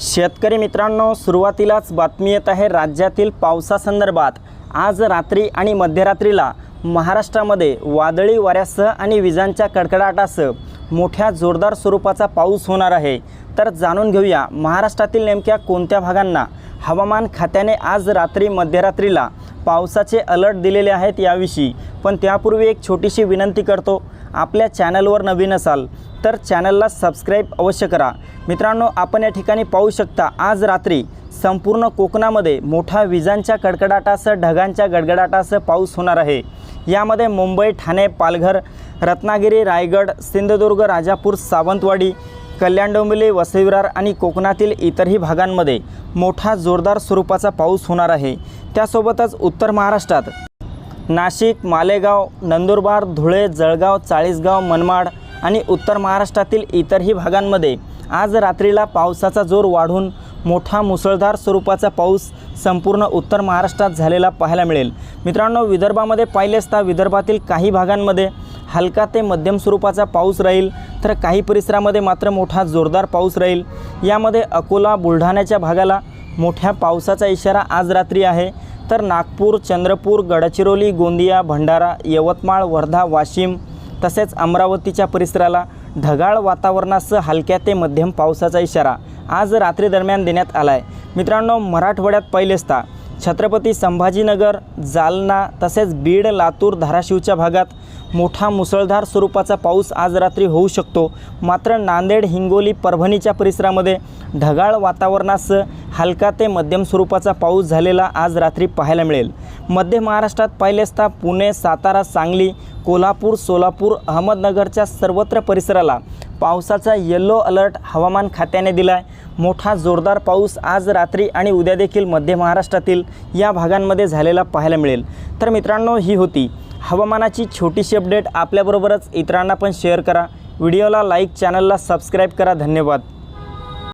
शेतकरी मित्रांनो सुरुवातीलाच बातमी येत आहे राज्यातील पावसासंदर्भात. आज रात्री आणि मध्यरात्रीला महाराष्ट्रामध्ये वादळी वाऱ्यासह आणि विजांच्या कडकडाटासह मोठ्या जोरदार स्वरूपाचा पाऊस होणार आहे. तर जाणून घेऊया महाराष्ट्रातील नेमक्या कोणत्या भागांना हवामान खात्याने आज रात्री मध्यरात्रीला पावसाचे अलर्ट दिलेले आहेत याविषयी. पण त्यापूर्वी एक छोटीशी विनंती करतो आपल्या चॅनलवर नवीन असाल तर चॅनलला सबस्क्राईब अवश्य करा. मित्रांनो आपण या ठिकाणी पाहू शकता आज रात्री संपूर्ण कोकणामध्ये मोठा विजांच्या कडकडाटासह ढगांच्या गडगडाटासह पाऊस होणार आहे. यामध्ये मुंबई ठाणे पालघर रत्नागिरी रायगड सिंधुदुर्ग राजापूर सावंतवाडी कल्याण डोंबिवली वसईविरार आणि कोकणातील इतरही भागांमध्ये मोठा जोरदार स्वरूपाचा पाऊस होणार आहे. त्यासोबतच उत्तर महाराष्ट्रात नाशिक मालेगाव नंदुरबार धुळे जळगाव चाळीसगाव मनमाड आणि उत्तर महाराष्ट्रातील इतरही भागांमध्ये आज रात्रीला पावसाचा जोर वाढून मोठा मुसळधार स्वरूपाचा पाऊस संपूर्ण उत्तर महाराष्ट्रात झालेला पाहायला मिळेल. मित्रांनो विदर्भामध्ये पाहिले असता विदर्भातील काही भागांमध्ये हलका ते मध्यम स्वरूपाचा पाऊस राहील तर काही परिसरामध्ये मात्र मोठा जोरदार पाऊस राहील. यामध्ये अकोला बुलढाण्याच्या भागाला मोठ्या पावसाचा इशारा आज रात्री आहे. तर नागपूर चंद्रपूर गडचिरोली गोंदिया भंडारा यवतमाळ वर्धा वाशिम तसेच अमरावतीच्या परिसराला ढगाळ वातावरणासह हलक्या ते मध्यम पावसाचा इशारा आज रात्री दरम्यान देण्यात आला आहे मित्रांनो मराठवाड्यात पहिले असता छत्रपती संभाजीनगर जालना तसेच बीड लातूर धाराशिवच्या भागात मोठा मुसळधार स्वरूपाचा पाऊस आज रात्री होऊ शकतो. मात्र नांदेड हिंगोली परभणीच्या परिसरामध्ये ढगाळ वातावरणास हलका ते मध्यम स्वरूपाचा पाऊस झालेला आज रात्री पाहायला मिळेल. मध्य महाराष्ट्रात पाहिले असता पुणे सातारा सांगली कोल्हापूर सोलापूर अहमदनगरच्या सर्वत्र परिसराला पावसाचा येल्लो अलर्ट हवामान खात्याने दिला आहे मोठा जोरदार पाऊस आज रात्री आणि उद्या देखील मध्य महाराष्ट्रातील या भागांमध्ये झालेला पाहायला मिळेल. तर मित्रांनो ही होती हवामानाची छोटीशी अपडेट आपल्याबरोबरच इतरांना पण शेअर करा. व्हिडिओला लाईक चॅनलला सबस्क्राईब करा. धन्यवाद.